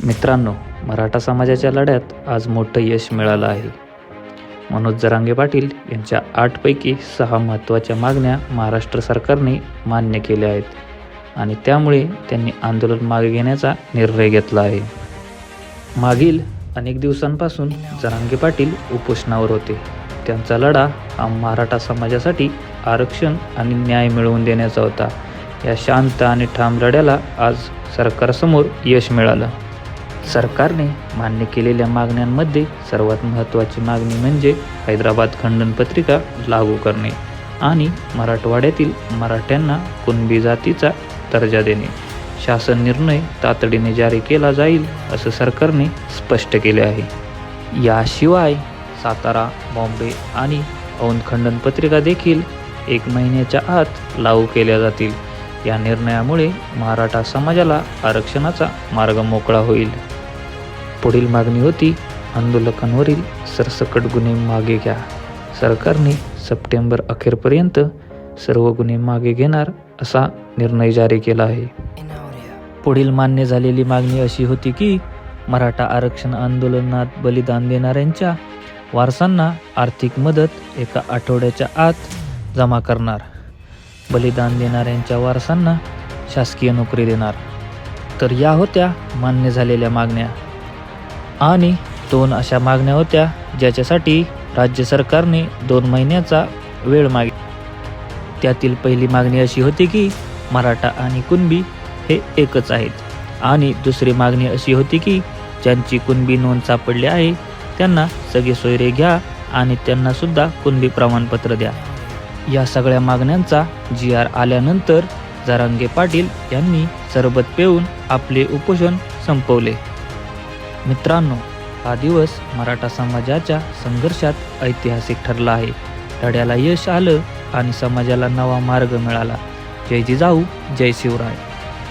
मित्रांनो मराठा समाजाच्या लढ्यात आज मोठं यश मिळालं आहे. मनोज जरांगे पाटील यांच्या आठपैकी सहा महत्त्वाच्या मागण्या महाराष्ट्र सरकारने मान्य केल्या आहेत आणि त्यामुळे त्यांनी आंदोलन मागे घेण्याचा निर्णय घेतला आहे. मागील अनेक दिवसांपासून जरांगे पाटील उपोषणावर होते. त्यांचा लढा हा मराठा समाजासाठी आरक्षण आणि न्याय मिळवून देण्याचा होता. या शांत आणि ठाम लढ्याला आज सरकारसमोर यश मिळालं. सरकारने मान्य केलेल्या मागण्यांमध्ये सर्वात महत्त्वाची मागणी म्हणजे हैदराबाद खंडन पत्रिका लागू करणे आणि मराठवाड्यातील मराठ्यांना कुणबी जातीचा दर्जा देणे. शासन निर्णय तातडीने जारी केला जाईल असं सरकारने स्पष्ट केले आहे. याशिवाय सातारा बॉम्बे आणि औंध खंडन पत्रिका देखील एक महिन्याच्या आत लागू केल्या जातील. या निर्णयामुळे मराठा समाजाला आरक्षणाचा मार्ग मोकळा होईल. पुढील मागणी होती आंदोलकांवरील सरसकट गुन्हे मागे घ्या. सरकारने सप्टेंबर अखेरपर्यंत सर्व गुन्हे मागे घेणार असा निर्णय जारी केला आहे. पुढील मान्य झालेली मागणी अशी होती की मराठा आरक्षण आंदोलनात बलिदान देणाऱ्यांच्या वारसांना आर्थिक मदत एका आठवड्याच्या आत जमा करणार. बलिदान देणाऱ्यांच्या वारसांना शासकीय नोकरी देणार. तर या होत्या मान्य झालेल्या मागण्या. आणि दोन अशा मागण्या होत्या ज्याच्यासाठी राज्य सरकारने दोन महिन्याचा वेळ मागे त्यातील पहिली मागणी अशी होती की मराठा आणि कुणबी हे एकच आहेत. आणि दुसरी मागणी अशी होती की ज्यांची कुणबी नोंद सापडली आहे त्यांना सगळे सोयरे घ्या आणि त्यांनासुद्धा कुणबी प्रमाणपत्र द्या. या सगळ्या मागण्यांचा जी आर आल्यानंतर जारांगे पाटील यांनी सरबत पेऊन आपले उपोषण संपवले. मित्रांनो हा दिवस मराठा समाजाच्या संघर्षात ऐतिहासिक ठरला आहे. लढ्याला यश आलं आणि समाजाला नवा मार्ग मिळाला. जय जिजाऊ जय शिवराय.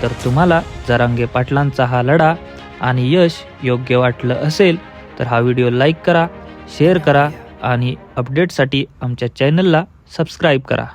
तर तुम्हाला जरांगे पाटलांचा हा लढा आणि यश योग्य वाटलं असेल तर हा व्हिडिओ लाईक करा शेअर करा आणि अपडेटसाठी आमच्या चॅनलला सबस्क्राईब करा।